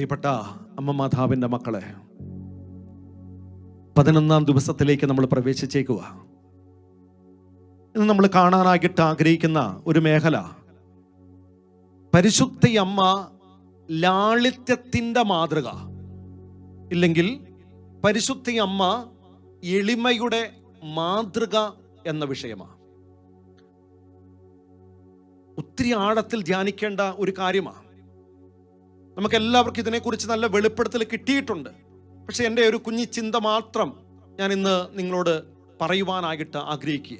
പ്രിയപ്പെട്ട അമ്മ മാതാവിന്റെ മക്കളെ പതിനൊന്നാം ദിവസത്തിലേക്ക് നമ്മൾ പ്രവേശിച്ചേക്കുക ഇന്ന് നമ്മൾ കാണാനായിട്ട് ആഗ്രഹിക്കുന്ന ഒരു മേഖല പരിശുദ്ധി അമ്മ ലാളിത്യത്തിന്റെ മാതൃക ഇല്ലെങ്കിൽ പരിശുദ്ധി അമ്മ എളിമയുടെ മാതൃക എന്ന വിഷയമാണ് ഒത്തിരി ആഴത്തിൽ ധ്യാനിക്കേണ്ട ഒരു കാര്യമാണ് നമുക്ക് എല്ലാവർക്കും ഇതിനെക്കുറിച്ച് നല്ല വെളിപ്പെടുത്തൽ കിട്ടിയിട്ടുണ്ട്. പക്ഷെ എന്റെ ഒരു കുഞ്ഞി ചിന്ത മാത്രം ഞാൻ ഇന്ന് നിങ്ങളോട് പറയുവാനായിട്ട് ആഗ്രഹിക്കുക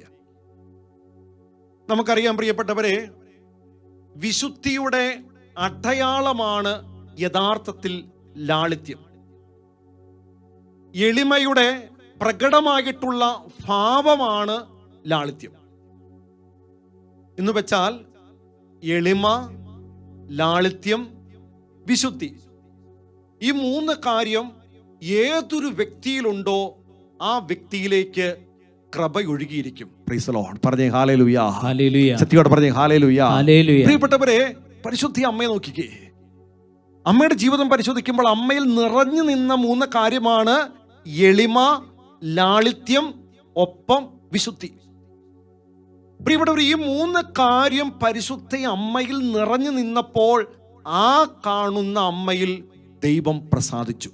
നമുക്കറിയാം പ്രിയപ്പെട്ടവരെ വിശുദ്ധിയുടെ അടയാളമാണ് യഥാർത്ഥത്തിൽ ലാളിത്യം. എളിമയുടെ പ്രകടമായിട്ടുള്ള ഭാവമാണ് ലാളിത്യം. എന്ന് വെച്ചാൽ എളിമ ലാളിത്യം വിശുദ്ധി. ഈ മൂന്ന് കാര്യം ഏതൊരു വ്യക്തിയിലുണ്ടോ ആ വ്യക്തിയിലേക്ക് കൃപയൊഴുകിയിരിക്കും. പറഞ്ഞേ ഹാലേ ലുയാ ഹല്ലേലൂയ സത്യോടെ പറഞ്ഞേ ഹാലേ ലുയാ ഹല്ലേലൂയ പ്രിയപ്പെട്ടവരെ പരിശുദ്ധി അമ്മയെ നോക്കിക്കേ. അമ്മയുടെ ജീവിതം പരിശോധിക്കുമ്പോൾ അമ്മയിൽ നിറഞ്ഞു നിന്ന മൂന്ന് കാര്യമാണ് എളിമ ലാളിത്യം ഒപ്പം വിശുദ്ധി. പ്രിയപ്പെട്ടവർ ഈ മൂന്ന് കാര്യം പരിശുദ്ധ അമ്മയിൽ നിറഞ്ഞു നിന്നപ്പോൾ ആ കാണുന്ന അമ്മയിൽ ദൈവം പ്രസാദിച്ചു.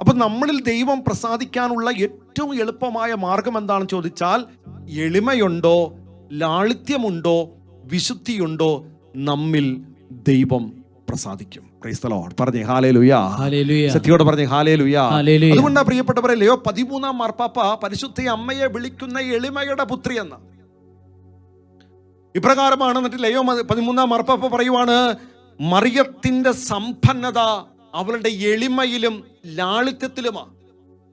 അപ്പൊ നമ്മളിൽ ദൈവം പ്രസാദിക്കാനുള്ള ഏറ്റവും എളുപ്പമായ മാർഗം എന്താണെന്ന് ചോദിച്ചാൽ എളിമയുണ്ടോ ലാളിത്യമുണ്ടോ വിശുദ്ധിയുണ്ടോ നമ്മിൽ ദൈവം പ്രസാദിക്കും. പറഞ്ഞേ ഹാലേ ലുയാ സത്യോട് പറഞ്ഞേ ഹാലേ ലുയാ അതുകൊണ്ടാണ് പ്രിയപ്പെട്ടവരെ ലയോ പതിമൂന്നാം മാർപ്പാപ്പ പരിശുദ്ധ അമ്മയെ വിളിക്കുന്ന എളിമയുടെ പുത്രി എന്ന. ഇപ്രകാരമാണ് എന്നിട്ട് ലയോ പതിമൂന്നാം മാർപ്പാപ്പ പറയുവാണ് മറിയത്തിന്റെ സമ്പന്നത അവളുടെ എളിമയിലും ലാളിത്യത്തിലുമാണ്.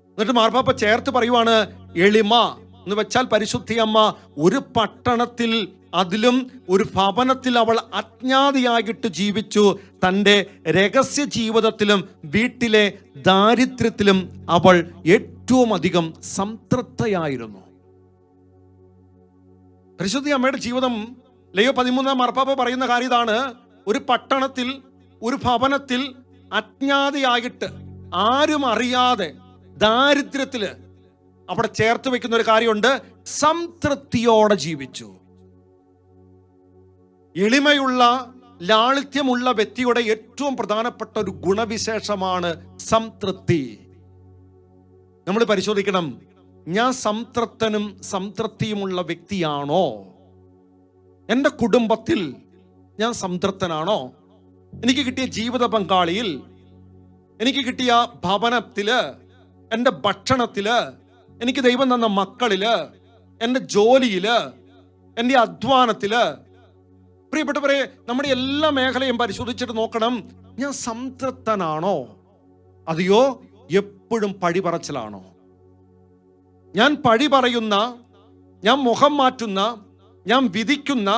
എന്നിട്ട് മാർപ്പാപ്പ ചേർത്ത് പറയുവാണ് എളിമ എന്ന് വെച്ചാൽ പരിശുദ്ധി അമ്മ ഒരു പട്ടണത്തിൽ അതിലും ഒരു ഭവനത്തിൽ അവൾ അജ്ഞാതിയായിട്ട് ജീവിച്ചു. തന്റെ രഹസ്യ ജീവിതത്തിലും വീട്ടിലെ ദാരിദ്ര്യത്തിലും അവൾ ഏറ്റവും അധികം സംതൃപ്തയായിരുന്നു. പരിശുദ്ധി അമ്മയുടെ ജീവിതം ലയോ പതിമൂന്നാം മാർപ്പാപ്പ പറയുന്ന കാര്യം ഇതാണ്. ഒരു പട്ടണത്തിൽ ഒരു ഭവനത്തിൽ അജ്ഞാതയായിട്ട് ആരും അറിയാതെ ദാരിദ്ര്യത്തിൽ അവിടെ ചേർത്ത് വെക്കുന്ന ഒരു കാര്യമുണ്ട്. സംതൃപ്തിയോടെ ജീവിച്ചു. എളിമയുള്ള ലാളിത്യമുള്ള വ്യക്തിയുടെ ഏറ്റവും പ്രധാനപ്പെട്ട ഒരു ഗുണവിശേഷമാണ് സംതൃപ്തി. നമ്മൾ പരിശോധിക്കണം ഞാൻ സംതൃപ്തനും സംതൃപ്തിയുമുള്ള വ്യക്തിയാണോ? എന്റെ കുടുംബത്തിൽ ഞാൻ സംതൃപ്തനാണോ? എനിക്ക് കിട്ടിയ ജീവിത പങ്കാളിയിൽ എനിക്ക് കിട്ടിയ ഭവനത്തിൽ എന്റെ ഭക്ഷണത്തിൽ എനിക്ക് ദൈവം തന്ന മക്കളിൽ എന്റെ ജോലിയിൽ എന്റെ അധ്വാനത്തിൽ. പ്രിയപ്പെട്ടവരെ നമ്മുടെ എല്ലാ മേഖലയും പരിശോധിച്ചിട്ട് നോക്കണം ഞാൻ സംതൃപ്തനാണോ? അതെയോ എപ്പോഴും പഴി പറച്ചിലാണോ ഞാൻ പഴി പറയുന്ന ഞാൻ മുഖം മാറ്റുന്ന ഞാൻ വിധിക്കുന്ന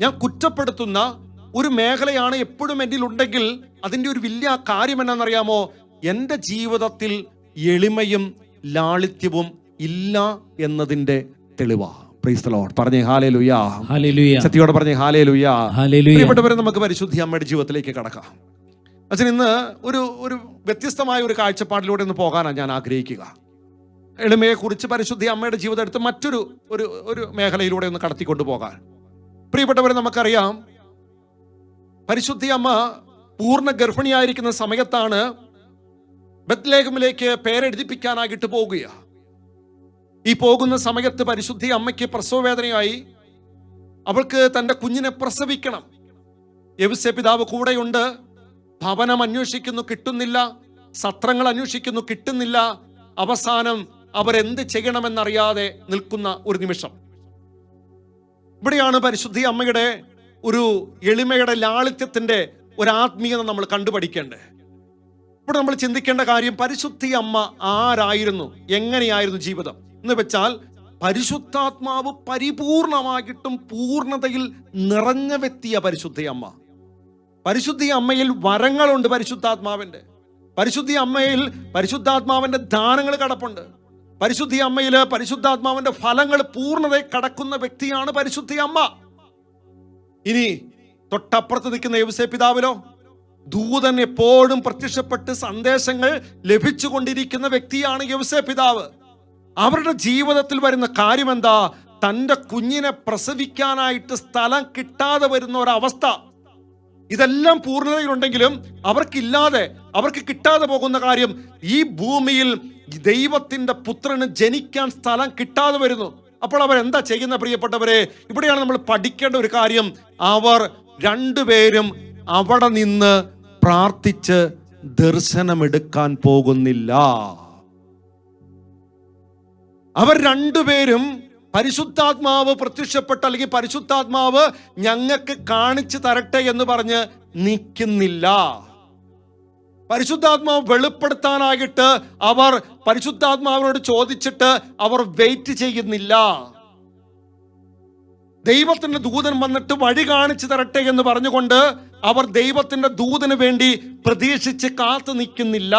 ഞാൻ കുറ്റപ്പെടുത്തുന്ന ഒരു മേഖലയാണ് എപ്പോഴും എന്നിൽ ഉണ്ടെങ്കിൽ അതിന്റെ ഒരു വലിയ കാര്യം എന്നാണെന്നറിയാമോ? എന്റെ ജീവിതത്തിൽ എളിമയും ലാളിത്യവും ഇല്ല എന്നതിന്റെ തെളിവാ. പ്രൈസ് ലോഡ് പറഞ്ഞേ ഹാലേ ലുയാ ഹല്ലേലൂയ സത്യോടെ പറഞ്ഞേ ഹാലേ ലുയാ പ്രിയപ്പെട്ടവരെ നമുക്ക് പരിശുദ്ധി അമ്മയുടെ ജീവിതത്തിലേക്ക് കടക്കാം. അച്ഛൻ ഇന്ന് ഒരു ഒരു വ്യത്യസ്തമായ ഒരു കാഴ്ചപ്പാടിലൂടെ ഒന്ന് പോകാനാണ് ഞാൻ ആഗ്രഹിക്കുക. എളിമയെ കുറിച്ച് പരിശുദ്ധി അമ്മയുടെ ജീവിതം എടുത്ത് മറ്റൊരു ഒരു ഒരു മേഖലയിലൂടെ ഒന്ന് കടത്തിക്കൊണ്ടു പോകാൻ പ്രിയപ്പെട്ടവരെ നമുക്കറിയാം പരിശുദ്ധി അമ്മ പൂർണ ഗർഭിണിയായിരിക്കുന്ന സമയത്താണ് ബത്ലേഖമിലേക്ക് പേരെഴുതിപ്പിക്കാനായിട്ട് പോകുക. ഈ പോകുന്ന സമയത്ത് പരിശുദ്ധി അമ്മയ്ക്ക് പ്രസവവേദനയായി അവൾക്ക് തന്റെ കുഞ്ഞിനെ പ്രസവിക്കണം. യവിസ്യ പിതാവ് കൂടെയുണ്ട്. ഭവനം അന്വേഷിക്കുന്നു കിട്ടുന്നില്ല. സത്രങ്ങൾ അന്വേഷിക്കുന്നു കിട്ടുന്നില്ല. അവസാനം അവരെന്ത് ചെയ്യണമെന്നറിയാതെ നിൽക്കുന്ന ഒരു നിമിഷം. ഇവിടെയാണ് പരിശുദ്ധി അമ്മയുടെ ഒരു എളിമയുടെ ലാളിത്യത്തിന്റെ ഒരു ആത്മീയത നമ്മൾ കണ്ടുപഠിക്കേണ്ടത്. ഇവിടെ നമ്മൾ ചിന്തിക്കേണ്ട കാര്യം പരിശുദ്ധി അമ്മ ആരായിരുന്നു? എങ്ങനെയായിരുന്നു ജീവിതം? എന്ന് വെച്ചാൽ പരിശുദ്ധാത്മാവ് പരിപൂർണമായിട്ടും പൂർണതയിൽ നിറഞ്ഞ വ്യക്തിയ പരിശുദ്ധി അമ്മ. പരിശുദ്ധി അമ്മയിൽ വരങ്ങളുണ്ട് പരിശുദ്ധാത്മാവിന്റെ പരിശുദ്ധി അമ്മയിൽ പരിശുദ്ധാത്മാവിന്റെ ദാനങ്ങൾ കടപ്പുണ്ട്. പരിശുദ്ധി അമ്മയിൽ പരിശുദ്ധാത്മാവിന്റെ ഫലങ്ങൾ പൂർണതയെ കടക്കുന്ന വ്യക്തിയാണ് പരിശുദ്ധി അമ്മ. ഇനി തൊട്ടപ്പുറത്ത് നിൽക്കുന്ന യവസേ പിതാവിലോ ദൂതൻ എപ്പോഴും പ്രത്യക്ഷപ്പെട്ട് സന്ദേശങ്ങൾ ലഭിച്ചുകൊണ്ടിരിക്കുന്ന വ്യക്തിയാണ് യവസേ പിതാവ് അവരുടെ ജീവിതത്തിൽ വരുന്ന കാര്യം എന്താ തന്റെ കുഞ്ഞിനെ പ്രസവിക്കാനായിട്ട് സ്ഥലം കിട്ടാതെ വരുന്ന ഒരവസ്ഥ. ഇതെല്ലാം പൂർണതയിലുണ്ടെങ്കിലും അവർക്കില്ലാതെ അവർക്ക് കിട്ടാതെ പോകുന്ന കാര്യം ഈ ഭൂമിയിൽ ദൈവത്തിന്റെ പുത്രന് ജനിക്കാൻ സ്ഥലം കിട്ടാതെ വരുന്നു. അപ്പോൾ അവർ എന്താ ചെയ്യുന്ന പ്രിയപ്പെട്ടവരെ? ഇവിടെയാണ് നമ്മൾ പഠിക്കേണ്ട ഒരു കാര്യം. അവർ രണ്ടുപേരും അവിടെ നിന്ന് പ്രാർത്ഥിച്ച് ദർശനമെടുക്കാൻ പോകുന്നില്ല. അവർ രണ്ടുപേരും പരിശുദ്ധാത്മാവ് പ്രത്യക്ഷപ്പെട്ട അല്ലെങ്കിൽ പരിശുദ്ധാത്മാവ് ഞങ്ങൾക്ക് കാണിച്ചു തരട്ടെ എന്ന് പറഞ്ഞ് നിൽക്കുന്നില്ല. പരിശുദ്ധാത്മാവ് വെളിപ്പെടുത്താനായിട്ട് അവർ പരിശുദ്ധാത്മാവിനോട് ചോദിച്ചിട്ട് അവർ വെയിറ്റ് ചെയ്യുന്നില്ല. ദൈവത്തിന്റെ ദൂതൻ വന്നിട്ട് വഴി കാണിച്ചു തരട്ടെ എന്ന് പറഞ്ഞുകൊണ്ട് അവർ ദൈവത്തിന്റെ ദൂതന് വേണ്ടി പ്രതീക്ഷിച്ച് കാത്തു നിൽക്കുന്നില്ല.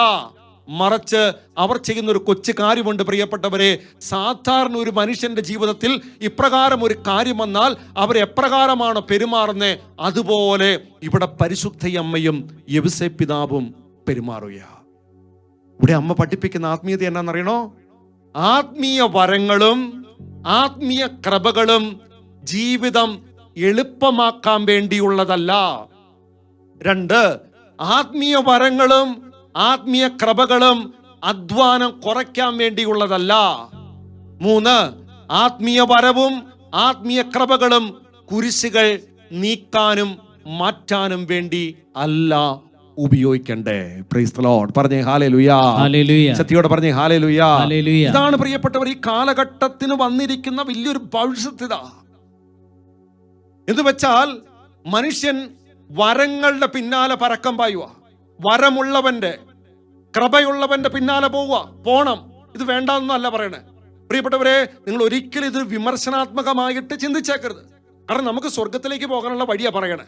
മറിച്ച് അവർ ചെയ്യുന്ന ഒരു കൊച്ചു കാര്യമുണ്ട് പ്രിയപ്പെട്ടവരെ. സാധാരണ ഒരു മനുഷ്യന്റെ ജീവിതത്തിൽ ഇപ്രകാരം ഒരു കാര്യം വന്നാൽ അവർ എപ്രകാരമാണ് പെരുമാറുന്നത് അതുപോലെ ഇവിടെ പരിശുദ്ധയമ്മയും യവസെ പിതാവും പെരുമാറുക ഇവിടെ അമ്മ പഠിപ്പിക്കുന്ന ആത്മീയത എന്നാണെന്നറിയണോ ആത്മീയ വരങ്ങളും ആത്മീയ കൃപകളും ജീവിതം എളുപ്പമാക്കാൻ വേണ്ടിയുള്ളതല്ല. രണ്ട് ആത്മീയ വരങ്ങളും ആത്മീയ കൃപകളും അധ്വാനം കുറയ്ക്കാൻ വേണ്ടിയുള്ളതല്ല. മൂന്ന് ആത്മീയ വരവും ആത്മീയ കൃപകളും കുരിശുകൾ നീക്കാനും മാറ്റാനും വേണ്ടി അല്ല. ഉപയോഗിക്കണ്ടേ? പ്രൈസ് ലോഡ് പറഞ്ഞേ ഹാലേ ലുയാ ശക്തിയോട് പറഞ്ഞേ ഹാലേ ലുയാ ഇതാണ് പ്രിയപ്പെട്ടവർ ഈ കാലഘട്ടത്തിന് വന്നിരിക്കുന്ന വലിയൊരു ഭവിഷ്യത്തിത. എന്ന് വെച്ചാൽ മനുഷ്യൻ വരങ്ങളുടെ പിന്നാലെ പരക്കം പായുക വരമുള്ളവന്റെ കൃപയുള്ളവന്റെ പിന്നാലെ പോവുക പോണം. ഇത് വേണ്ടെന്നല്ല പറയണേ. പ്രിയപ്പെട്ടവരെ നിങ്ങൾ ഒരിക്കലും ഇത് വിമർശനാത്മകമായിട്ട് ചിന്തിച്ചേക്കരുത്. കാരണം നമുക്ക് സ്വർഗത്തിലേക്ക് പോകാനുള്ള വഴിയാ പറയണേ.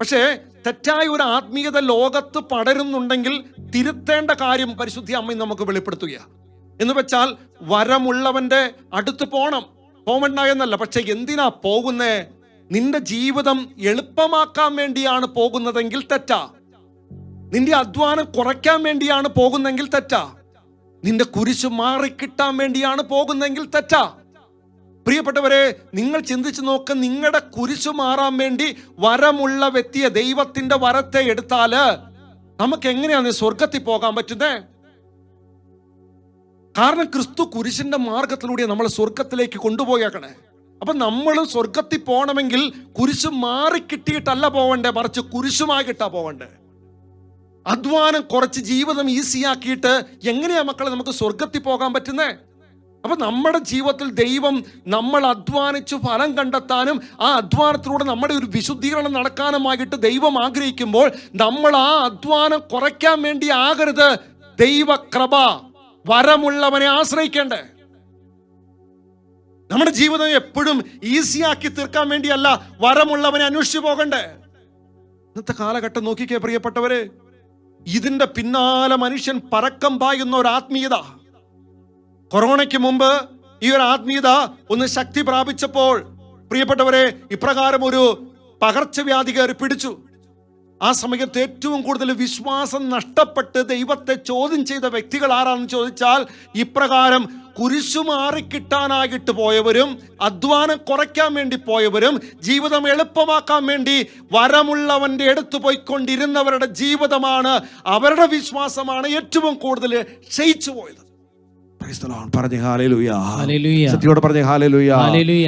പക്ഷേ തെറ്റായ ഒരു ആത്മീയത ലോകത്ത് പടരുന്നുണ്ടെങ്കിൽ തിരുത്തേണ്ട കാര്യം പരിശുദ്ധി അമ്മ നമുക്ക് വെളിപ്പെടുത്തുകയാണ്. എന്ന് വെച്ചാൽ വരമുള്ളവന്റെ അടുത്ത് പോണം. പോവണ്ട എന്നല്ല പക്ഷെ എന്തിനാ പോകുന്നേ? നിന്റെ ജീവിതം എളുപ്പമാക്കാൻ വേണ്ടിയാണ് പോകുന്നതെങ്കിൽ തെറ്റാ. നിന്റെ അധ്വാനം കുറയ്ക്കാൻ വേണ്ടിയാണ് പോകുന്നെങ്കിൽ തെറ്റാ. നിന്റെ കുരിശ് മാറിക്കിട്ടാൻ വേണ്ടിയാണ് പോകുന്നെങ്കിൽ തെറ്റാ. പ്രിയപ്പെട്ടവരെ നിങ്ങൾ ചിന്തിച്ചു നോക്ക് നിങ്ങളുടെ കുരിശു മാറാൻ വേണ്ടി വരമുള്ള വ്യക്തിയെ ദൈവത്തിന്റെ വരത്തെ എടുത്താൽ നമുക്ക് എങ്ങനെയാണ് സ്വർഗത്തിൽ പോകാൻ പറ്റുന്നത് കാരണം ക്രിസ്തു കുരിശിന്റെ മാർഗത്തിലൂടെ നമ്മൾ സ്വർഗത്തിലേക്ക് കൊണ്ടുപോയേക്കണേ. അപ്പൊ നമ്മൾ സ്വർഗത്തിൽ പോകണമെങ്കിൽ കുരിശ് കിട്ടിയിട്ടല്ല പോവണ്ടേ മറിച്ച് കുരിശുമായി കിട്ടാ പോവണ്ടേ. അധ്വാനം കുറച്ച് ജീവിതം ഈസിയാക്കിയിട്ട് എങ്ങനെയാ മക്കളെ നമുക്ക് സ്വർഗത്തിൽ പോകാൻ പറ്റുന്നേ? അപ്പൊ നമ്മുടെ ജീവിതത്തിൽ ദൈവം നമ്മൾ അധ്വാനിച്ച് ഫലം കണ്ടെത്താനും ആ അധ്വാനത്തിലൂടെ നമ്മുടെ ഒരു വിശുദ്ധീകരണം നടക്കാനുമായിട്ട് ദൈവം ആഗ്രഹിക്കുമ്പോൾ നമ്മൾ ആ അധ്വാനം കുറയ്ക്കാൻ വേണ്ടി ആകരുത്. ദൈവകൃപ വരമുള്ളവനെ ആശ്രയിക്കേണ്ടേ. നമ്മുടെ ജീവിതം എപ്പോഴും ഈസിയാക്കി തീർക്കാൻ വേണ്ടിയല്ല വരമുള്ളവനെ അന്വേഷിച്ചു പോകണ്ടേ. ഇന്നത്തെ കാലഘട്ടം നോക്കിക്കേ പ്രിയപ്പെട്ടവര് ഇതിന്റെ പിന്നാലെ മനുഷ്യൻ പറക്കം പായുന്ന ഒരു ആത്മീയത. കൊറോണയ്ക്ക് മുമ്പ് ഈ ഒരു ആത്മീയത ഒന്ന് ശക്തി പ്രാപിച്ചപ്പോൾ പ്രിയപ്പെട്ടവരെ ഇപ്രകാരം ഒരു പകർച്ചവ്യാധി കയറി പിടിച്ചു ആ സമയത്ത് ഏറ്റവും കൂടുതൽ വിശ്വാസം നഷ്ടപ്പെട്ട് ദൈവത്തെ ചോദ്യം ചെയ്ത വ്യക്തികൾ ആരാണെന്ന് ചോദിച്ചാൽ ഇപ്രകാരം കുരിശു മാറിക്കിട്ടാനായിട്ട് പോയവരും അധ്വാനം കുറയ്ക്കാൻ വേണ്ടി പോയവരും ജീവിതം എളുപ്പമാക്കാൻ വേണ്ടി വരമുള്ളവന്റെ അടുത്ത് പോയിക്കൊണ്ടിരുന്നവരുടെ ജീവിതമാണ് അവരുടെ വിശ്വാസമാണ് ഏറ്റവും കൂടുതൽ ക്ഷയിച്ചു പോയത്. പറഞ്ഞേ സത്യയോടെ പറഞ്ഞേ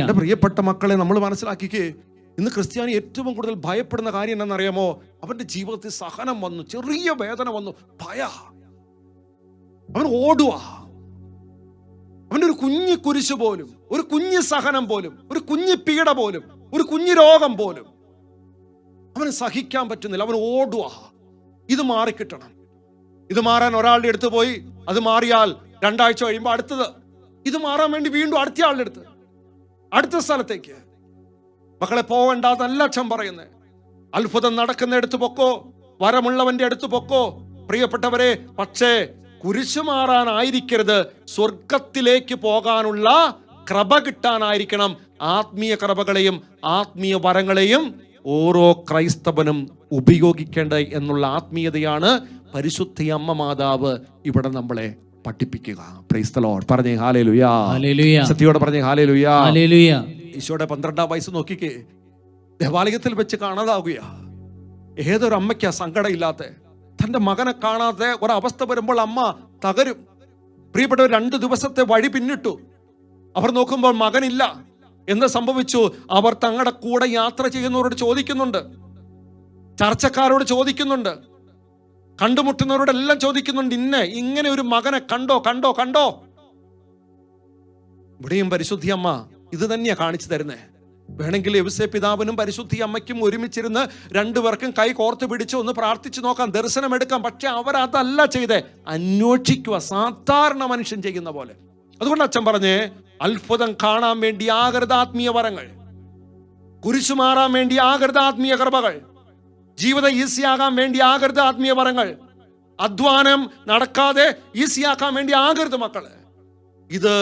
എന്റെ പ്രിയപ്പെട്ട മക്കളെ നമ്മൾ മനസ്സിലാക്കിക്കേ ഇന്ന് ക്രിസ്ത്യാനി ഏറ്റവും കൂടുതൽ ഭയപ്പെടുന്ന കാര്യം എന്താണെന്നറിയാമോ? അവന്റെ ജീവിതത്തിൽ സഹനം വന്നു ചെറിയ വേദന വന്നു. ഭയ. അവൻ ഓടുക അവന്റെ ഒരു കുഞ്ഞു കുരിശ് പോലും ഒരു കുഞ്ഞു സഹനം പോലും ഒരു കുഞ്ഞു പീഡ പോലും ഒരു കുഞ്ഞു രോഗം പോലും അവന് സഹിക്കാൻ പറ്റുന്നില്ല. അവൻ ഓടുക ഇത് മാറിക്കിട്ടണം. ഇത് മാറാൻ ഒരാളുടെ അടുത്ത് പോയി അത് മാറിയാൽ രണ്ടാഴ്ച കഴിയുമ്പോൾ അടുത്തത്. ഇത് മാറാൻ വേണ്ടി വീണ്ടും അടുത്ത ആളുടെ അടുത്ത്. അടുത്ത സ്ഥലത്തേക്ക്. മക്കളെ നല്ല അച്ഛൻ പറയുന്നത് അത്ഭുതം നടക്കുന്ന നടക്കുന്നിടത്ത് പൊക്കോ. വരമുള്ളവന്റെ അടുത്ത് പൊക്കോ. പ്രിയപ്പെട്ടവരെ പക്ഷേ കുരിശു മാറാനായിരിക്കരുത്. സ്വർഗത്തിലേക്ക് പോകാനുള്ള കൃപ കിട്ടാനായിരിക്കണം. ആത്മീയ കൃപകളെയും ആത്മീയ വരങ്ങളെയും ഓരോ ക്രൈസ്തവനും ഉപയോഗിക്കേണ്ടത് എന്നുള്ള ആത്മീയതയാണ് പരിശുദ്ധ അമ്മ മാതാവ് ഇവിടെ നമ്മളെ പഠിപ്പിക്കുക. പ്രൈസ്തലോ പറഞ്ഞേ ഹാലേ ലുയാ സത്യോടെ പറഞ്ഞേ ഹാലേ ലുയാ ഈശോയുടെ പന്ത്രണ്ടാം വയസ്സ് നോക്കിക്കേ. ദേവാലയത്തിൽ വെച്ച് കാണാതാകുക ഏതൊരു അമ്മയ്ക്കാ സങ്കടമില്ലാത്ത. തന്റെ മകനെ കാണാതെ ഒരവസ്ഥ വരുമ്പോൾ അമ്മ തകരും. പ്രിയപ്പെട്ടവർ രണ്ട് ദിവസത്തെ വഴി പിന്നിട്ടു. അവർ നോക്കുമ്പോൾ മകനില്ല. എന്ന് സംഭവിച്ചു? അവർ തങ്ങളുടെ കൂടെ യാത്ര ചെയ്യുന്നവരോട് ചോദിക്കുന്നുണ്ട്. ചർച്ചക്കാരോട് ചോദിക്കുന്നുണ്ട്. കണ്ടുമുട്ടുന്നവരോടെല്ലാം ചോദിക്കുന്നുണ്ട് ഇന്ന് ഇങ്ങനെ ഒരു മകനെ കണ്ടോ കണ്ടോ കണ്ടോ? ഇവിടെയും പരിശുദ്ധി അമ്മ ഇത് തന്നെയാ കാണിച്ചു തരുന്നേ. വേണമെങ്കിൽ എവിസെ പിതാവിനും പരിശുദ്ധി അമ്മയ്ക്കും ഒരുമിച്ചിരുന്ന് രണ്ടുപേർക്കും കൈ കോർത്ത് പിടിച്ച് ഒന്ന് പ്രാർത്ഥിച്ചു നോക്കാം ദർശനം എടുക്കാം. പക്ഷെ അവരതല്ല ചെയ്തേ. അന്വേഷിക്കുക സാധാരണ മനുഷ്യൻ ചെയ്യുന്ന പോലെ. അതുകൊണ്ട് അച്ഛൻ പറഞ്ഞേ അത്ഭുതം കാണാൻ വേണ്ടി ആകൃതാത്മീയ വരങ്ങൾ. കുരിശു മാറാൻ വേണ്ടി ആകൃതാത്മീയ കൃപകൾ. ജീവിതം ഈസിയാകാൻ വേണ്ടി ആകരുത് ആത്മീയ വരങ്ങൾ. അധ്വാനം നടക്കാതെ ഈസിയാക്കാൻ വേണ്ടി ആകരുത് മക്കൾ. ഇത്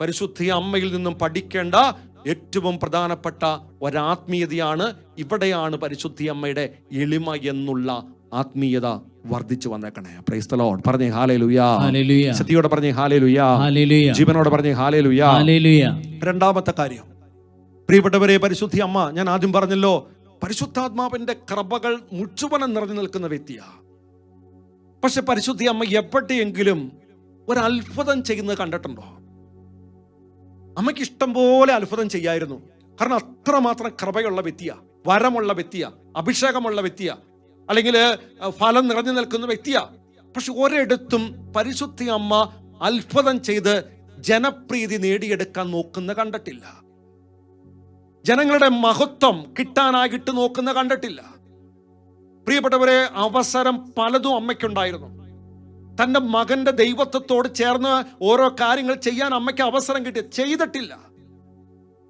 പരിശുദ്ധി അമ്മയിൽ നിന്നും പഠിക്കേണ്ട ഏറ്റവും പ്രധാനപ്പെട്ട ഒരാത്മീയതയാണ്. ഇവിടെയാണ് പരിശുദ്ധി അമ്മയുടെ എളിമ എന്നുള്ള ആത്മീയത വർദ്ധിച്ചു വന്നേക്കണേ. പ്രൈസ്തലോൺ പറഞ്ഞേ ഹാലേ ലുയാ സത്യോടെ പറഞ്ഞേ ഹാലേ ലുയാ ജീവനോട് പറഞ്ഞേ ഹാലേ ലുയാ രണ്ടാമത്തെ കാര്യം. പ്രിയപ്പെട്ടവരെ പരിശുദ്ധി അമ്മ ഞാൻ ആദ്യം പറഞ്ഞല്ലോ പരിശുദ്ധാത്മാവിന്റെ കൃപകൾ മുഴുവനും നിറഞ്ഞു നിൽക്കുന്ന വ്യക്തിയാ. പക്ഷെ പരിശുദ്ധി അമ്മ എപ്പോഴെങ്കിലും ഒരു ചെയ്യുന്നത് കണ്ടിട്ടുണ്ടോ? അമ്മയ്ക്ക് ഇഷ്ടം പോലെ അത്ഭുതം ചെയ്യായിരുന്നു. കാരണം അത്രമാത്രം കൃപയുള്ള വ്യക്തിയാ വരമുള്ള വ്യക്തിയാ അഭിഷേകമുള്ള വ്യക്തിയാ അല്ലെങ്കിൽ ഫലം നിറഞ്ഞു നിൽക്കുന്ന വ്യക്തിയാ. പക്ഷെ ഒരിടത്തും പരിശുദ്ധി അമ്മ അത്ഭുതം ചെയ്ത് ജനപ്രീതി നേടിയെടുക്കാൻ നോക്കുന്ന കണ്ടിട്ടില്ല. ജനങ്ങളുടെ മഹത്വം കിട്ടാനായിട്ട് നോക്കുന്ന കണ്ടിട്ടില്ല. പ്രിയപ്പെട്ടവരെ അവസരം പലതും അമ്മയ്ക്കുണ്ടായിരുന്നു. തന്റെ മകന്റെ ദൈവത്വത്തോട് ചേർന്ന് ഓരോ കാര്യങ്ങൾ ചെയ്യാൻ അമ്മയ്ക്ക് അവസരം കിട്ടി. ചെയ്തിട്ടില്ല.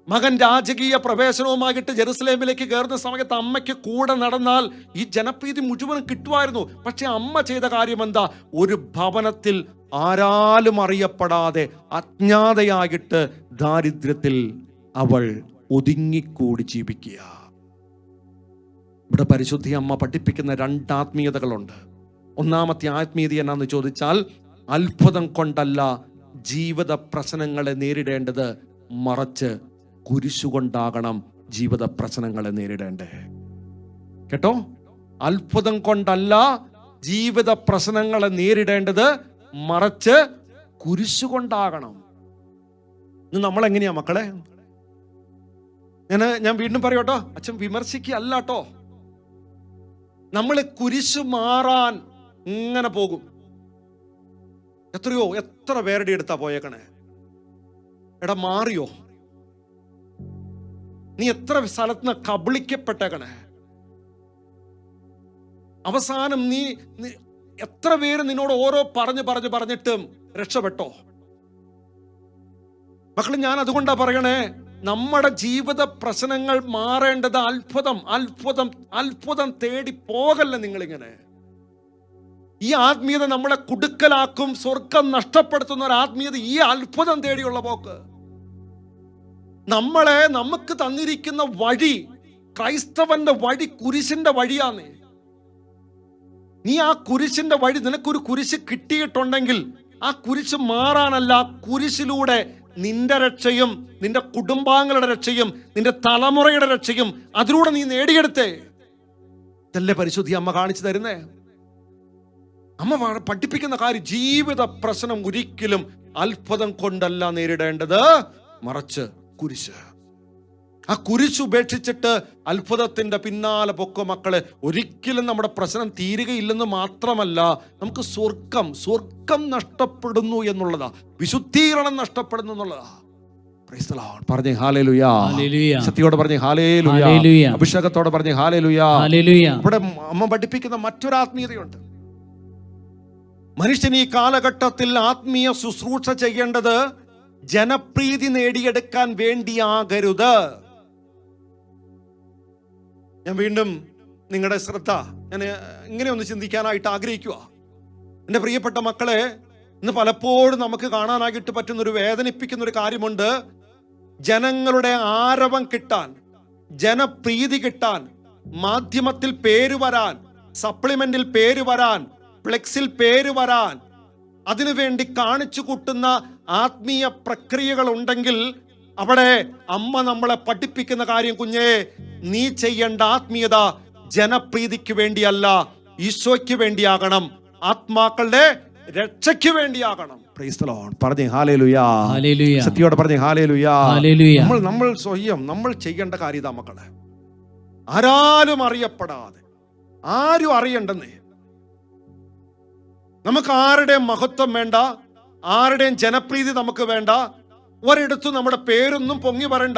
മകൻ രാജകീയ പ്രവേശനവുമായിട്ട് ജെറുസലേമിലേക്ക് കയറുന്ന സമയത്ത് അമ്മയ്ക്ക് കൂടെ നടന്നാൽ ഈ ജനപ്രീതി മുഴുവനും കിട്ടുമായിരുന്നു. പക്ഷെ അമ്മ ചെയ്ത കാര്യം എന്താ? ഒരു ഭവനത്തിൽ ആരാലും അറിയപ്പെടാതെ അജ്ഞാതയായിട്ട് ദാരിദ്ര്യത്തിൽ അവൾ ഒതുങ്ങിക്കൂടി ജീവിക്കുക. ഇവിടെ പരിശുദ്ധി അമ്മ പഠിപ്പിക്കുന്ന രണ്ട് ആത്മീയതകളുണ്ട് ഒന്നാമത്തെ ആത്മീയത എന്നാന്ന് ചോദിച്ചാൽ അത്ഭുതം കൊണ്ടല്ല ജീവിത പ്രശ്നങ്ങളെ നേരിടേണ്ടത് മറച്ച് കുരിശുകൊണ്ടാകണം ജീവിത പ്രശ്നങ്ങളെ നേരിടേണ്ടേ കേട്ടോ? അത്ഭുതം കൊണ്ടല്ല ജീവിത പ്രശ്നങ്ങളെ നേരിടേണ്ടത് മറച്ച് കുരിശുകൊണ്ടാകണം. നമ്മൾ എങ്ങനെയാ മക്കളെ? ഞാൻ ഞാൻ വീണ്ടും പറയോട്ടോ അച്ഛൻ വിമർശിക്കല്ല കേട്ടോ നമ്മൾ കുരിശു മാറാൻ ഇങ്ങനെ പോകും. എത്രയോ എത്ര പേരുടെ എടുത്താ പോയേക്കണേ? എടാ മാറിയോ? നീ എത്ര സ്ഥലത്ത് നിന്ന് കബളിക്കപ്പെട്ടേക്കണേ? അവസാനം നീ എത്ര പേര് നിന്നോട് ഓരോ പറഞ്ഞ് പറഞ്ഞ് പറഞ്ഞിട്ടും രക്ഷപ്പെട്ടോ? മക്കളെ ഞാൻ അതുകൊണ്ടാ പറയണേ നമ്മുടെ ജീവിത പ്രശ്നങ്ങൾ മാറേണ്ടത് അത്ഭുതം അത്ഭുതം അത്ഭുതം തേടി പോകല്ല നിങ്ങളിങ്ങനെ? ഈ ആത്മീയത നമ്മളെ കുടുക്കലാക്കും സ്വർഗം നഷ്ടപ്പെടുത്തുന്ന ഒരു ആത്മീയത ഈ അത്ഭുതം തേടിയുള്ള പോക്ക്. നമ്മളെ നമുക്ക് തന്നിരിക്കുന്ന വഴി ക്രൈസ്തവന്റെ വഴി കുരിശിന്റെ വഴിയാന്ന്. നീ ആ കുരിശിന്റെ വഴി നിനക്കൊരു കുരിശ് കിട്ടിയിട്ടുണ്ടെങ്കിൽ ആ കുരിശ് മാറാനല്ല കുരിശിലൂടെ നിന്റെ രക്ഷയും നിന്റെ കുടുംബാംഗങ്ങളുടെ രക്ഷയും നിന്റെ തലമുറയുടെ രക്ഷയും അതിലൂടെ നീ നേടിയെടുത്തേ. ഇതല്ലേ പരിശുദ്ധി അമ്മ കാണിച്ചു തരുന്നേ? അമ്മ പഠിപ്പിക്കുന്ന കാര്യം ജീവിത പ്രശ്നം ഒരിക്കലും അത്ഭുതം കൊണ്ടല്ല നേരിടേണ്ടത്. മറച്ച് കുരിശ്. ആ കുരിശ് ഉപേക്ഷിച്ചിട്ട് അത്ഭുതത്തിന്റെ പിന്നാലെ പൊക്കോ മക്കളെ. ഒരിക്കലും നമ്മുടെ പ്രശ്നം തീരുകയില്ലെന്ന് മാത്രമല്ല നമുക്ക് സ്വർഗം സ്വർഗം നഷ്ടപ്പെടുന്നു എന്നുള്ളതാ. വിശുദ്ധീകരണം നഷ്ടപ്പെടുന്നു എന്നുള്ളതാ. പറഞ്ഞേ ഹാലേലുയാ. പറഞ്ഞേ ഹാലേലുയാ. അഭിഷേകത്തോടെ പറഞ്ഞേ ഹാലേലുയാ. ഇവിടെ അമ്മ പഠിപ്പിക്കുന്ന മറ്റൊരു ആത്മീയതയുണ്ട് മനുഷ്യൻ ഈ കാലഘട്ടത്തിൽ ആത്മീയ ശുശ്രൂഷ ചെയ്യേണ്ടത് ജനപ്രീതി നേടിയെടുക്കാൻ വേണ്ടിയാകരുത്. ഞാൻ വീണ്ടും നിങ്ങളുടെ ശ്രദ്ധ ഞാൻ ഇങ്ങനെ ഒന്ന് ചിന്തിക്കാനായിട്ട് ആഗ്രഹിക്കുക എന്റെ പ്രിയപ്പെട്ട മക്കളെ ഇന്ന് പലപ്പോഴും നമുക്ക് കാണാനായിട്ട് പറ്റുന്ന ഒരു വേദനിപ്പിക്കുന്ന ഒരു കാര്യമുണ്ട്. ജനങ്ങളുടെ ആരവം കിട്ടാൻ ജനപ്രീതി കിട്ടാൻ മാധ്യമത്തിൽ പേര് വരാൻ സപ്ലിമെന്റിൽ പേര് വരാൻ ഫ്ലെക്സിൽ പേര് വരാൻ അതിനുവേണ്ടി കാണിച്ചു കൂട്ടുന്ന ആത്മീയ പ്രക്രിയകൾ ഉണ്ടെങ്കിൽ അവിടെ അമ്മ നമ്മളെ പഠിപ്പിക്കുന്ന കാര്യം കുഞ്ഞേ നീ ചെയ്യേണ്ട ആത്മീയത ജനപ്രീതിക്ക് വേണ്ടിയല്ല ഈശോയ്ക്ക് വേണ്ടിയാകണം. ആത്മാക്കളുടെ രക്ഷയ്ക്ക് വേണ്ടിയാകണം. പറഞ്ഞേ ഹാലേലുയാ സത്യോടെ പറഞ്ഞേ ഹാലേലുയാ നമ്മൾ നമ്മൾ സ്വയം നമ്മൾ ചെയ്യേണ്ട കാര്യത മക്കളെ. ആരാലും അറിയപ്പെടാതെ ആരും അറിയണ്ടെന്നേ. നമുക്ക് ആരുടെയും മഹത്വം വേണ്ട ആരുടെയും ജനപ്രീതി നമുക്ക് വേണ്ട. ഒരിടത്തും നമ്മുടെ പേരൊന്നും പൊങ്ങി വരണ്ട.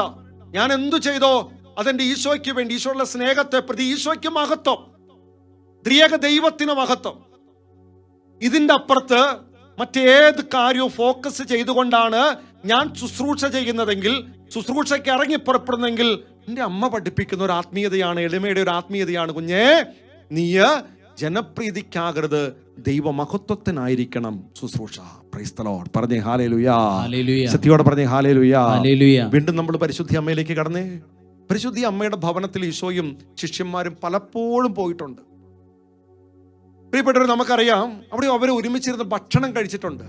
ഞാൻ എന്തു ചെയ്തോ അതെന്റെ ഈശോയ്ക്ക് വേണ്ടി ഈശോയുടെ സ്നേഹത്തെ പ്രതി ഈശോയ്ക്ക് മഹത്വം. ത്രിയേക ദൈവത്തിന് മഹത്വം. ഇതിന്റെ അപ്പുറത്ത് മറ്റേത് കാര്യവും ഫോക്കസ് ചെയ്തുകൊണ്ടാണ് ഞാൻ ശുശ്രൂഷ ചെയ്യുന്നതെങ്കിൽ ശുശ്രൂഷയ്ക്ക് ഇറങ്ങി പുറപ്പെടുന്നെങ്കിൽ എന്റെ അമ്മ പഠിപ്പിക്കുന്ന ഒരു ആത്മീയതയാണ് എളിമയുടെ ഒരു ആത്മീയതയാണ് കുഞ്ഞേ. നീ ജനപ്രീതിക്കാകരുത് ദൈവമഹത്വത്തിനായിരിക്കണം ശുശ്രൂഷ. ക്രൈസ്തലോട് പറഞ്ഞേ ഹാലേ ലുയാ ഹല്ലേലൂയ സത്യോടെ പറഞ്ഞേ ഹാലേ ലുയാ ഹല്ലേലൂയ വീണ്ടും നമ്മൾ പരിശുദ്ധി അമ്മയിലേക്ക് കടന്നേ. പരിശുദ്ധി അമ്മയുടെ ഭവനത്തിൽ ഈശോയും ശിഷ്യന്മാരും പലപ്പോഴും പോയിട്ടുണ്ട്. പ്രിയപ്പെട്ടവർ നമുക്കറിയാം അവിടെ അവർ ഒരുമിച്ചിരുന്ന് ഭക്ഷണം കഴിച്ചിട്ടുണ്ട്.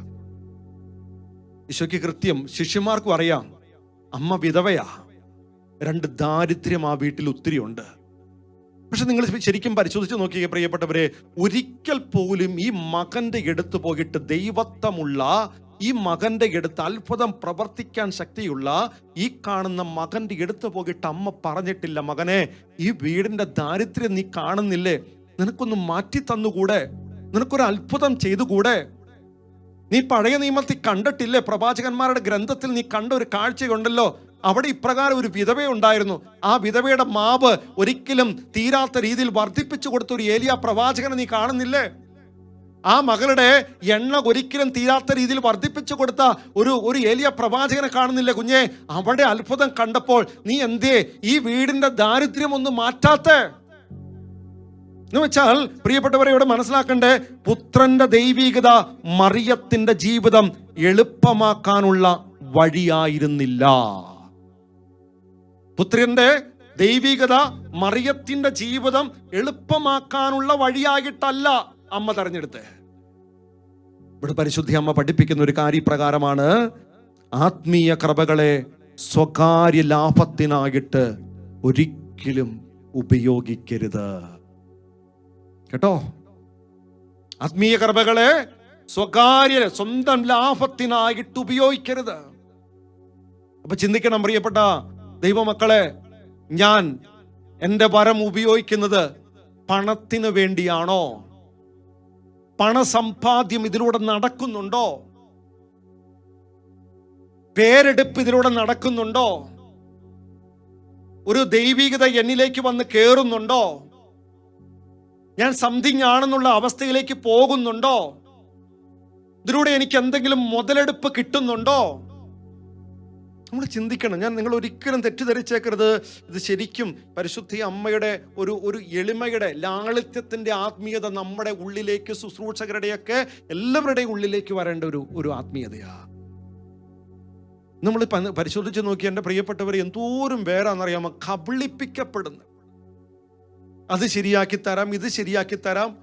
ഈശോയ്ക്ക് കൃത്യം ശിഷ്യന്മാർക്കും അറിയാം അമ്മ വിധവയാ. രണ്ട് ദാരിദ്ര്യം ആ വീട്ടിൽ ഒത്തിരി ഉണ്ട്. പക്ഷെ നിങ്ങൾ ശരിക്കും പരിശോധിച്ച് നോക്കിയേ പ്രിയപ്പെട്ടവരെ ഒരിക്കൽ പോലും ഈ മകന്റെ എടുത്തു പോയിട്ട് ദൈവത്വമുള്ള ഈ മകന്റെ എടുത്ത് അത്ഭുതം പ്രവർത്തിക്കാൻ ശക്തിയുള്ള ഈ കാണുന്ന മകന്റെ എടുത്തു പോയിട്ട് അമ്മ പറഞ്ഞിട്ടില്ല മകനെ ഈ വീടിന്റെ ദാരിദ്ര്യം നീ കാണുന്നില്ലേ? നിനക്കൊന്ന് മാറ്റി തന്നുകൂടെ? നിനക്കൊരു അത്ഭുതം ചെയ്തുകൂടെ? നീ പഴയ നിയമത്തിൽ കണ്ടിട്ടില്ലേ? പ്രവാചകന്മാരുടെ ഗ്രന്ഥത്തിൽ നീ കണ്ട ഒരു കാഴ്ചയുണ്ടല്ലോ. അവിടെ ഇപ്രകാരം ഒരു വിധവ ഉണ്ടായിരുന്നു. ആ വിധവയുടെ മാവ് ഒരിക്കലും തീരാത്ത രീതിയിൽ വർദ്ധിപ്പിച്ചു കൊടുത്ത ഒരു ഏലിയ പ്രവാചകനെ നീ കാണുന്നില്ലേ? ആ മകളുടെ എണ്ണ ഒരിക്കലും തീരാത്ത രീതിയിൽ വർദ്ധിപ്പിച്ചു കൊടുത്ത ഒരു ഒരു ഏലിയ പ്രവാചകനെ കാണുന്നില്ല കുഞ്ഞെ? അവിടെ അത്ഭുതം കണ്ടപ്പോൾ നീ എന്തേ? ഈ വീടിന്റെ ദാരിദ്ര്യം ഒന്ന് മാറ്റാത്തേ. എന്ന് വെച്ചാൽ പ്രിയപ്പെട്ടവരെ ഇവിടെ മനസ്സിലാക്കണ്ടേ പുത്രന്റെ ദൈവികത മറിയത്തിന്റെ ജീവിതം എളുപ്പമാക്കാനുള്ള വഴിയായിരുന്നില്ല. പുത്രന്റെ ദൈവികത മറിയത്തിന്റെ ജീവിതം എളുപ്പമാക്കാനുള്ള വഴിയായിട്ടല്ല. അമ്മ തെരഞ്ഞെടുത്ത്. ഇവിടെ പരിശുദ്ധി അമ്മ പഠിപ്പിക്കുന്ന ഒരു കാര്യപ്രകാരമാണ് ആത്മീയ കൃപകളെ സ്വകാര്യ ലാഭത്തിനായിട്ട് ഒരിക്കലും ഉപയോഗിക്കരുത്. കേട്ടോ? ആത്മീയ കൃപകളെ സ്വകാര്യ സ്വന്തം ലാഭത്തിനായിട്ട് ഉപയോഗിക്കരുത്. അപ്പൊ ചിന്തിക്കണം പ്രിയപ്പെട്ട ദൈവമക്കളെ ഞാൻ എന്റെ വരം ഉപയോഗിക്കുന്നത് പണത്തിന് വേണ്ടിയാണോ? പണസമ്പാദ്യം ഇതിലൂടെ നടക്കുന്നുണ്ടോ? പേരെടുപ്പ് ഇതിലൂടെ നടക്കുന്നുണ്ടോ? ഒരു ദൈവികത എന്നിലേക്ക് വന്ന് കയറുന്നുണ്ടോ ഞാൻ സംതിങ് ആണെന്നുള്ള അവസ്ഥയിലേക്ക് പോകുന്നുണ്ടോ? ഇതിലൂടെ എനിക്ക് എന്തെങ്കിലും മുതലെടുപ്പ് കിട്ടുന്നുണ്ടോ? നമ്മൾ ചിന്തിക്കണം. ഞാൻ നിങ്ങൾ ഒരിക്കലും തെറ്റിദ്ധരിച്ചേക്കരുത്. ഇത് ശരിക്കും പരിശുദ്ധി അമ്മയുടെ ഒരു ഒരു എളിമയുടെ ലാളിത്യത്തിന്റെ ആത്മീയത നമ്മുടെ ഉള്ളിലേക്ക് ശുശ്രൂഷകരുടെയൊക്കെ എല്ലാവരുടെയും ഉള്ളിലേക്ക് വരേണ്ട ഒരു ഒരു ആത്മീയതയാണ് നമ്മൾ പരിശോധിച്ച് നോക്കി എന്റെ പ്രിയപ്പെട്ടവർ എന്തോരം പേരാണെന്നറിയാമോ? കബളിപ്പിക്കപ്പെടുന്നു. അത് ശരിയാക്കി തരാം ഇത് ശരിയാക്കി തരാം.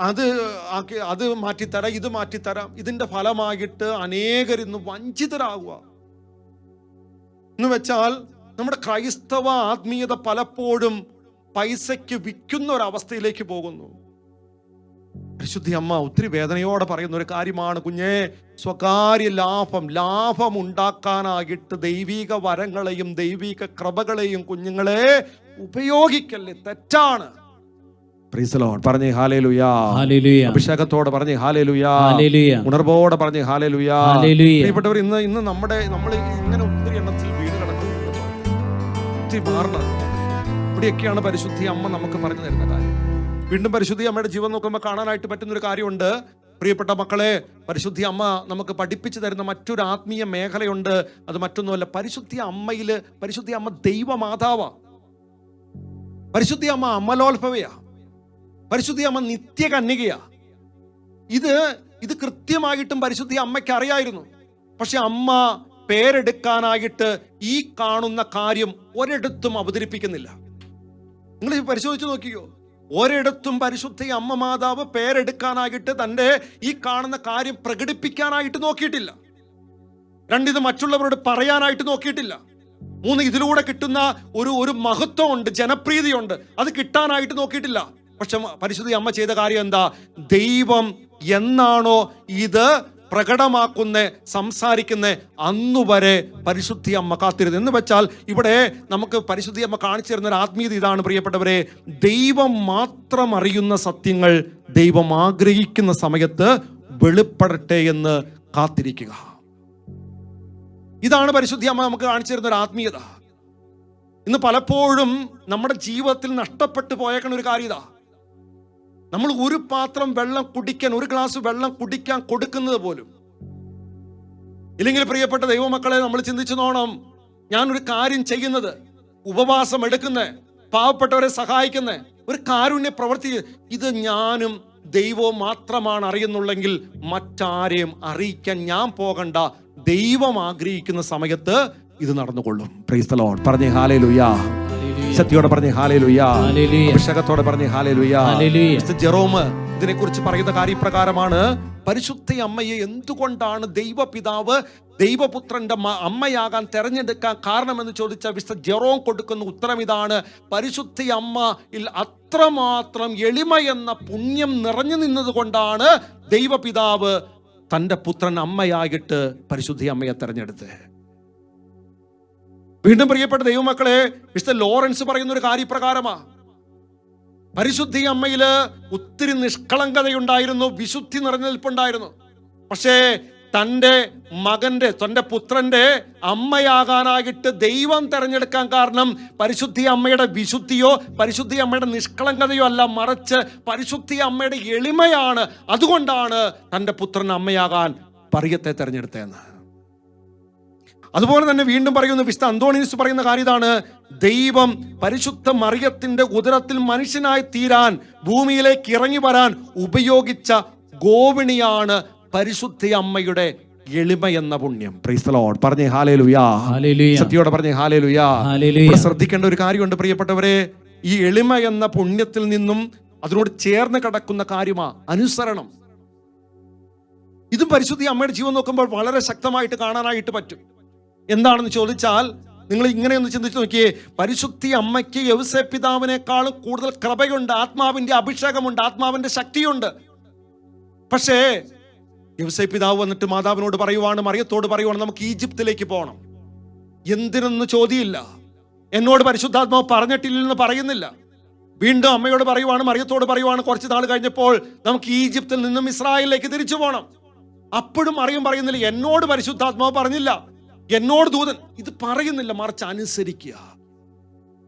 അത് ആക്കി അത് മാറ്റിത്തരാം ഇത് മാറ്റിത്തരാം. ഇതിന്റെ ഫലമായിട്ട് അനേകരിന്ന് വഞ്ചിതരാകുക എന്ന് വെച്ചാൽ നമ്മുടെ ക്രൈസ്തവ ആത്മീയത പലപ്പോഴും പൈസയ്ക്ക് വിൽക്കുന്ന ഒരു അവസ്ഥയിലേക്ക് പോകുന്നു. പരിശുദ്ധി അമ്മ ഒത്തിരി വേദനയോടെ പറയുന്ന ഒരു കാര്യമാണ് കുഞ്ഞെ സ്വകാര്യ ലാഭം ലാഭം ഉണ്ടാക്കാനായിട്ട് ദൈവിക വരങ്ങളെയും ദൈവിക കൃപകളെയും കുഞ്ഞുങ്ങളെ ഉപയോഗിക്കല്ലേ? തെറ്റാണ്. പറഞ്ഞു ഹാലേലുയാ. അഭിഷേകത്തോടെ പറഞ്ഞേ ഹാലേലുയാ. ഉണർവോടെ പറഞ്ഞു ഹാലേലുയാ. പ്രിയപ്പെട്ടവർ ഇന്ന് ഇന്ന് നമ്മുടെ നമ്മൾ ഇങ്ങനെ ഒത്തിരി മാറണം. ഇവിടെയൊക്കെയാണ് പരിശുദ്ധി അമ്മ നമുക്ക് പറഞ്ഞു തരുന്ന കാര്യം. വീണ്ടും പരിശുദ്ധി അമ്മയുടെ ജീവൻ നോക്കുമ്പോൾ കാണാനായിട്ട് പറ്റുന്ന ഒരു കാര്യമുണ്ട്. പ്രിയപ്പെട്ട മക്കളെ പരിശുദ്ധി അമ്മ നമുക്ക് പഠിപ്പിച്ചു തരുന്ന മറ്റൊരു ആത്മീയ മേഖലയുണ്ട്. അത് മറ്റൊന്നുമല്ല പരിശുദ്ധി അമ്മയിൽ പരിശുദ്ധി അമ്മ ദൈവമാതാവ. പരിശുദ്ധി അമ്മ അമലോത്ഭവയാ. പരിശുദ്ധി അമ്മ നിത്യകന്യകയാ. ഇത് ഇത് കൃത്യമായിട്ടും പരിശുദ്ധി അമ്മയ്ക്ക് അറിയായിരുന്നു. പക്ഷെ അമ്മ പേരെടുക്കാനായിട്ട് ഈ കാണുന്ന കാര്യം ഒരിടത്തും അവതരിപ്പിക്കുന്നില്ല. നിങ്ങൾ പരിശോധിച്ച് നോക്കിയോ ഒരിടത്തും പരിശുദ്ധ അമ്മ മാതാവ് പേരെടുക്കാനായിട്ട് തന്റെ ഈ കാണുന്ന കാര്യം പ്രകടിപ്പിക്കാനായിട്ട് നോക്കിയിട്ടില്ല. രണ്ടിത് മറ്റുള്ളവരോട് പറയാനായിട്ട് നോക്കിയിട്ടില്ല. മൂന്ന് ഇതിലൂടെ കിട്ടുന്ന ഒരു ഒരു മഹത്വമുണ്ട് ജനപ്രീതിയുണ്ട്. അത് കിട്ടാനായിട്ട് നോക്കിയിട്ടില്ല. പക്ഷെ പരിശുദ്ധി അമ്മ ചെയ്ത കാര്യം എന്താ? ദൈവം എന്നാണോ ഇത് പ്രകടമാക്കുന്ന സംസാരിക്കുന്ന അന്നുവരെ പരിശുദ്ധി അമ്മ കാത്തിരുന്നു. എന്ന് വെച്ചാൽ ഇവിടെ നമുക്ക് പരിശുദ്ധി അമ്മ കാണിച്ചു തരുന്ന ഒരു ആത്മീയത ഇതാണ് പ്രിയപ്പെട്ടവരെ. ദൈവം മാത്രം അറിയുന്ന സത്യങ്ങൾ ദൈവം ആഗ്രഹിക്കുന്ന സമയത്ത് വെളിപ്പെടട്ടെ എന്ന് കാത്തിരിക്കുക. ഇതാണ് പരിശുദ്ധി അമ്മ നമുക്ക് കാണിച്ചു തരുന്ന ഒരു ആത്മീയത. ഇന്ന് പലപ്പോഴും നമ്മുടെ ജീവിതത്തിൽ നഷ്ടപ്പെട്ടു പോയേക്കണ ഒരു കാര്യം ഇതാ. നമ്മൾ ഒരു പാത്രം വെള്ളം കുടിക്കാൻ ഒരു ഗ്ലാസ് വെള്ളം കുടിക്കാൻ കൊടുക്കുന്നത് പോലും. ഇല്ലെങ്കിൽ പ്രിയപ്പെട്ട ദൈവമക്കളെ നമ്മൾ ചിന്തിച്ചു നോണം ഞാനൊരു കാര്യം ചെയ്യുന്നത് ഉപവാസം എടുക്കുന്ന പാവപ്പെട്ടവരെ സഹായിക്കുന്ന ഒരു കാരുണ്യ പ്രവർത്തി ഇത് ഞാനും ദൈവവും മാത്രമാണ് അറിയുന്നുള്ളെങ്കിൽ മറ്റാരെയും അറിയിക്കാൻ ഞാൻ പോകണ്ട. ദൈവം ആഗ്രഹിക്കുന്ന സമയത്ത് ഇത് നടന്നുകൊള്ളും. പറഞ്ഞേ ഹാലേ ലുയാ ശക്തിയോടെ പറഞ്ഞ് ഹാലേ ലുയാ ഹല്ലേലൂയ. അഭിഷേകത്തോടെ പറഞ്ഞ് ഹാലേ ലുയാ ഹല്ലേലൂയ. മിസ്റ്റർ ജെറോമ് ഇതിനെ കുറിച്ച് പറയുന്ന കാര്യപ്രകാരമാണ് പരിശുദ്ധ അമ്മയെ എന്തുകൊണ്ടാണ് ദൈവപിതാവ് ദൈവപുത്രന്റെ അമ്മയാകാൻ തെരഞ്ഞെടുക്കാൻ കാരണമെന്ന് ചോദിച്ച വിശുദ്ധ ജെറോം കൊടുക്കുന്ന ഉത്തരം ഇതാണ്. പരിശുദ്ധ അമ്മയിൽ അത്രമാത്രം എളിമ എന്ന പുണ്യം നിറഞ്ഞു നിന്നത് കൊണ്ടാണ് ദൈവപിതാവ് തന്റെ പുത്രൻ അമ്മയായിട്ട് പരിശുദ്ധി അമ്മയെ തെരഞ്ഞെടുത്തത്. വീണ്ടും പ്രിയപ്പെട്ട ദൈവമക്കളെ മിസ്റ്റർ ലോറൻസ് പറയുന്ന ഒരു കാര്യപ്രകാരമാ. പരിശുദ്ധി അമ്മയിൽ ഒത്തിരി നിഷ്കളങ്കതയുണ്ടായിരുന്നു വിശുദ്ധി നിറഞ്ഞ നിൽപ്പുണ്ടായിരുന്നു പക്ഷേ തന്റെ മകന്റെ തന്റെ പുത്രന്റെ അമ്മയാകാനായിട്ട് ദൈവം തിരഞ്ഞെടുക്കാൻ കാരണം പരിശുദ്ധി അമ്മയുടെ വിശുദ്ധിയോ പരിശുദ്ധി അമ്മയുടെ നിഷ്കളങ്കതയോ അല്ല മറിച്ച് പരിശുദ്ധി അമ്മയുടെ എളിമയാണ്. അതുകൊണ്ടാണ് തന്റെ പുത്രൻ അമ്മയാകാൻ പറയത്തെ തെരഞ്ഞെടുത്തതെന്ന്. അതുപോലെ തന്നെ വീണ്ടും പറയുന്നു വിശുദ്ധ അന്തോണീസ് പറയുന്ന കാര്യം ഇതാണ്. ദൈവം പരിശുദ്ധ മറിയത്തിന്റെ ഉദരത്തിൽ മനുഷ്യനായി തീരാൻ ഭൂമിയിലേക്ക് ഇറങ്ങി വരാൻ ഉപയോഗിച്ച ഗോവിണിയാണ് പരിശുദ്ധ അമ്മയുടെ എളിമ എന്ന പുണ്യം. പ്രീസ്തലോട്. പറഞ്ഞേ ഹാലേ ലുയാ. സത്യോടെ പറഞ്ഞേ ഹാലേ ലുയാ ശ്രദ്ധിക്കേണ്ട ഒരു കാര്യമുണ്ട് പ്രിയപ്പെട്ടവരെ. ഈ എളിമ എന്ന പുണ്യത്തിൽ നിന്നും അതിനോട് ചേർന്ന് കിടക്കുന്ന കാര്യമാ അനുസരണം. ഇതും പരിശുദ്ധി അമ്മയുടെ ജീവൻ നോക്കുമ്പോൾ വളരെ ശക്തമായിട്ട് കാണാനായിട്ട് പറ്റും. എന്താണെന്ന് ചോദിച്ചാൽ നിങ്ങൾ ഇങ്ങനെയൊന്ന് ചിന്തിച്ച് നോക്കിയേ പരിശുദ്ധി അമ്മയ്ക്ക് യവസ പിതാവിനേക്കാളും കൂടുതൽ കൃപയുണ്ട് ആത്മാവിന്റെ അഭിഷേകമുണ്ട് ആത്മാവിന്റെ ശക്തിയുണ്ട്. പക്ഷേ യവസ പിതാവ് വന്നിട്ട് മാതാവിനോട് പറയുവാണ് മറിയത്തോട് പറയുവാണ് നമുക്ക് ഈജിപ്തിലേക്ക് പോകണം. എന്തിനൊന്നും ചോദ്യമില്ല. എന്നോട് പരിശുദ്ധാത്മാവ് പറഞ്ഞിട്ടില്ലെന്ന് പറയുന്നില്ല. വീണ്ടും അമ്മയോട് പറയുവാണ് മറിയത്തോട് പറയുവാണ് കുറച്ച് നാൾ കഴിഞ്ഞപ്പോൾ നമുക്ക് ഈജിപ്തിൽ നിന്നും ഇസ്രായേലിലേക്ക് തിരിച്ചു പോകണം. അപ്പോഴും അറിയും പറയുന്നില്ല എന്നോട് പരിശുദ്ധാത്മാവ് പറഞ്ഞില്ല. എന്നോട് ദൂതൻ ഇത് പറയുന്നില്ല മറിച്ച് അനുസരിക്കുക.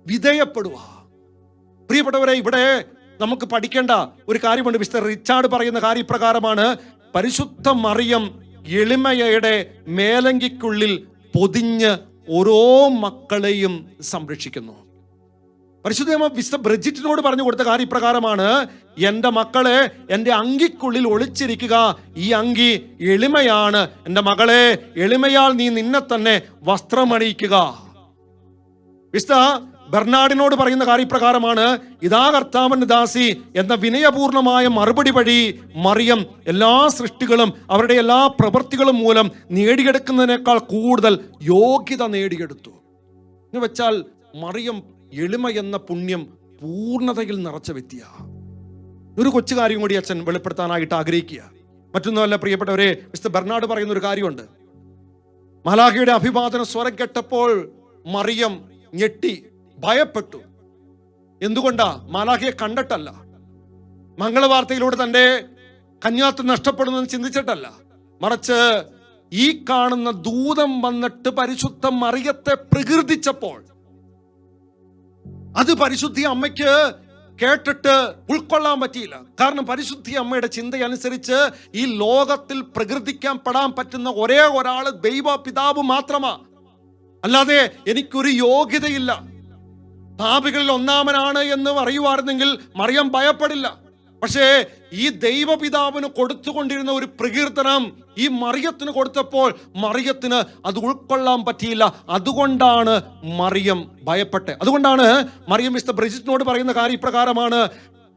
വിധേയപ്പെടുക. പ്രിയപ്പെട്ടവരെ ഇവിടെ നമുക്ക് പഠിക്കേണ്ട ഒരു കാര്യമുണ്ട്. മിസ്റ്റർ റിച്ചാർഡ് പറയുന്ന കാര്യപ്രകാരമാണ് പരിശുദ്ധ മറിയം എളിമയുടെ മേലങ്കിക്കുള്ളിൽ പൊതിഞ്ഞ് ഓരോ മക്കളെയും സംരക്ഷിക്കുന്നു. പരിശുദ്ധ വിശുദ്ധ ബ്രിജിറ്റിനോട് പറഞ്ഞു കൊടുത്ത കാര്യം ഇപ്രകാരമാണ്. എന്റെ മക്കളെ എന്റെ അങ്കിക്കുള്ളിൽ ഒളിച്ചിരിക്കുക. ഈ അങ്കി എളിമയാണ്. എന്റെ മകളെ എളിമയാൽ നീ നിന്നെ തന്നെ വസ്ത്രമണിയിക്കുക. വിശുദ്ധ ബെർണാഡിനോട് പറയുന്ന കാര്യപ്രകാരമാണ് ഇതാ കർത്താവൻ ദാസി എന്ന വിനയപൂർണമായ മറുപടി വഴി മറിയം എല്ലാ സൃഷ്ടികളും അവരുടെ എല്ലാ പ്രവൃത്തികളും മൂലം നേടിയെടുക്കുന്നതിനേക്കാൾ കൂടുതൽ യോഗ്യത നേടിയെടുത്തു. എന്ന് വെച്ചാൽ മറിയം എളിമ എന്ന പുണ്യം പൂർണതയിൽ നിറച്ച വ്യക്തിയാ. ഒരു കൊച്ചു കാര്യം കൂടി അച്ഛൻ വെളിപ്പെടുത്താനായിട്ട് ആഗ്രഹിക്കുക. മറ്റൊന്നുമല്ല പ്രിയപ്പെട്ടവരെ മിസ്റ്റർ ബെർണാഡ് പറയുന്ന ഒരു കാര്യമുണ്ട്. മലാഖയുടെ അഭിവാദന സ്വരം കേട്ടപ്പോൾ മറിയം ഞെട്ടി ഭയപ്പെട്ടു. എന്തുകൊണ്ടാ? മാലാഖയെ കണ്ടിട്ടല്ല. മംഗളവാർത്തയിലൂടെ തന്റെ കന്യാത്ത് നഷ്ടപ്പെടുന്നെന്ന് ചിന്തിച്ചിട്ടല്ല. മറിച്ച് ഈ കാണുന്ന ദൂതം വന്നിട്ട് പരിശുദ്ധ മറിയത്തെ പ്രകീർത്തിച്ചപ്പോൾ അത് പരിശുദ്ധി അമ്മയ്ക്ക് കേട്ടിട്ട് ഉൾക്കൊള്ളാൻ പറ്റിയില്ല. കാരണം പരിശുദ്ധി അമ്മയുടെ ചിന്തയനുസരിച്ച് ഈ ലോകത്തിൽ പ്രകൃതിക്കാൻ പെടാൻ പറ്റുന്ന ഒരേ ഒരാൾ ദൈവ പിതാവ് മാത്രമാ. അല്ലാതെ എനിക്കൊരു യോഗ്യതയില്ല. പാപികളിൽ ഒന്നാമനാണ് എന്ന് അറിയുമായിരുന്നെങ്കിൽ മറിയം ഭയപ്പെടില്ല. പക്ഷേ ഈ ദൈവപിതാവിന് കൊടുത്തുകൊണ്ടിരുന്ന ഒരു പ്രകീർത്തനം ഈ മറിയത്തിന് കൊടുത്തപ്പോൾ മറിയത്തിന് അത് ഉൾക്കൊള്ളാൻ പറ്റിയില്ല. അതുകൊണ്ടാണ് മറിയം ഭയപ്പെട്ടത് അതുകൊണ്ടാണ് മറിയം മിസ്റ്റർ ബ്രിജിറ്റിനോട് പറയുന്ന കാര്യം ഇപ്രകാരമാണ്.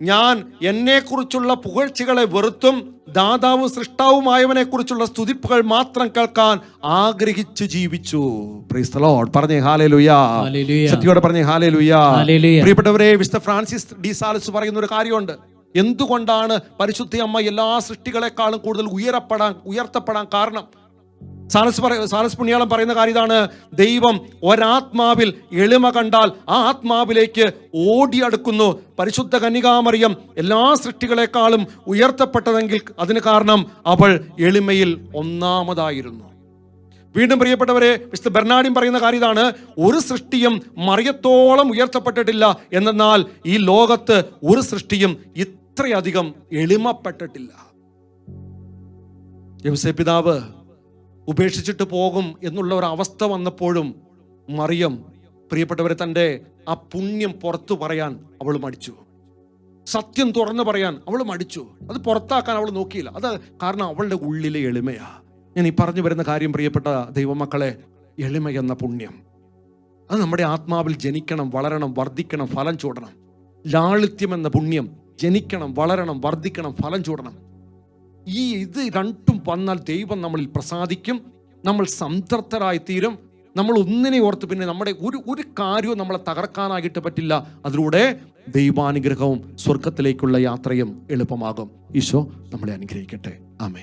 ഞാൻ എന്നെക്കുറിച്ചുള്ള പുകഴ്ചകളെ വെറുത്തും ദാതാവും സൃഷ്ടാവുമായവനെ കുറിച്ചുള്ള സ്തുതിപ്പുകൾ മാത്രം കേൾക്കാൻ ആഗ്രഹിച്ചു ജീവിച്ചു. പറഞ്ഞേ ഹാലേ ലുയാ പറഞ്ഞേ ഹാലേ ലുയാ പ്രിയപ്പെട്ടവരെ വിശുദ്ധ ഫ്രാൻസിസ് ഡി സാലസ് പറയുന്ന ഒരു കാര്യമുണ്ട്. എന്തുകൊണ്ടാണ് പരിശുദ്ധി അമ്മ എല്ലാ സൃഷ്ടികളെക്കാളും കൂടുതൽ ഉയരപ്പെടാൻ ഉയർത്തപ്പെടാൻ കാരണം? സാലസ് പറ സാലസ് പുണ്യാളം പറയുന്ന കാര്യം ഇതാണ്. ദൈവം ഒരാത്മാവിൽ എളിമ കണ്ടാൽ ആ ആത്മാവിലേക്ക് ഓടിയടുക്കുന്നു. പരിശുദ്ധ കന്യകാമറിയം എല്ലാ സൃഷ്ടികളെക്കാളും ഉയർത്തപ്പെട്ടതെങ്കിൽ അതിന് കാരണം അവൾ എളിമയിൽ ഒന്നാമതായിരുന്നു. വീണ്ടും പ്രിയപ്പെട്ടവരെ മിസ്റ്റർ ബെർണാഡിൻ പറയുന്ന കാര്യം ഇതാണ്. ഒരു സൃഷ്ടിയും മറിയത്തോളം ഉയർത്തപ്പെട്ടിട്ടില്ല. എന്നാൽ ഈ ലോകത്ത് ഒരു സൃഷ്ടിയും ഇത്രയധികം എളിമപ്പെട്ടിട്ടില്ല. യവസേ പിതാവ് ഉപേക്ഷിച്ചിട്ട് പോകും എന്നുള്ള ഒരു അവസ്ഥ വന്നപ്പോഴും മറിയം പ്രിയപ്പെട്ടവരെ തന്റെ ആ പുണ്യം പുറത്തു പറയാൻ അവൾ മടിച്ചു. സത്യം തുറന്നു പറയാൻ അവൾ മടിച്ചു. അത് പുറത്താക്കാൻ അവൾ നോക്കിയില്ല. അത് കാരണം അവളുടെ ഉള്ളിലെ എളിമയാ. ഞാൻ ഈ പറഞ്ഞു വരുന്ന കാര്യം പ്രിയപ്പെട്ട ദൈവമക്കളെ എളിമ എന്ന പുണ്യം. അത് നമ്മുടെ ആത്മാവിൽ ജനിക്കണം വളരണം വർദ്ധിക്കണം ഫലം ചൂടണം. ലാളിത്യം എന്ന പുണ്യം ജനിക്കണം വളരണം വർദ്ധിക്കണം ഫലം ചൂടണം. ഈ ഇത് രണ്ടും വന്നാൽ ദൈവം നമ്മളിൽ പ്രസാദിക്കും നമ്മൾ സംതൃപ്തരായി തീരും. നമ്മൾ ഒന്നിനെ ഓർത്ത് പിന്നെ നമ്മുടെ ഒരു ഒരു കാര്യവും നമ്മളെ തകർക്കാനായിട്ട് പറ്റില്ല. അതിലൂടെ ദൈവാനുഗ്രഹവും സ്വർഗത്തിലേക്കുള്ള യാത്രയും എളുപ്പമാകും. ഈശോ നമ്മളെ അനുഗ്രഹിക്കട്ടെ. ആമേ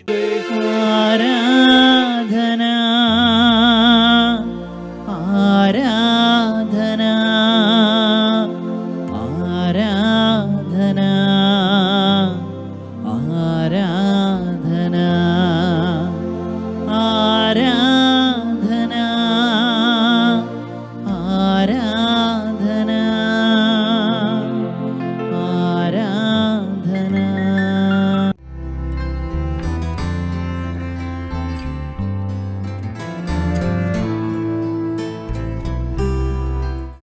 ആരാധന ആരാ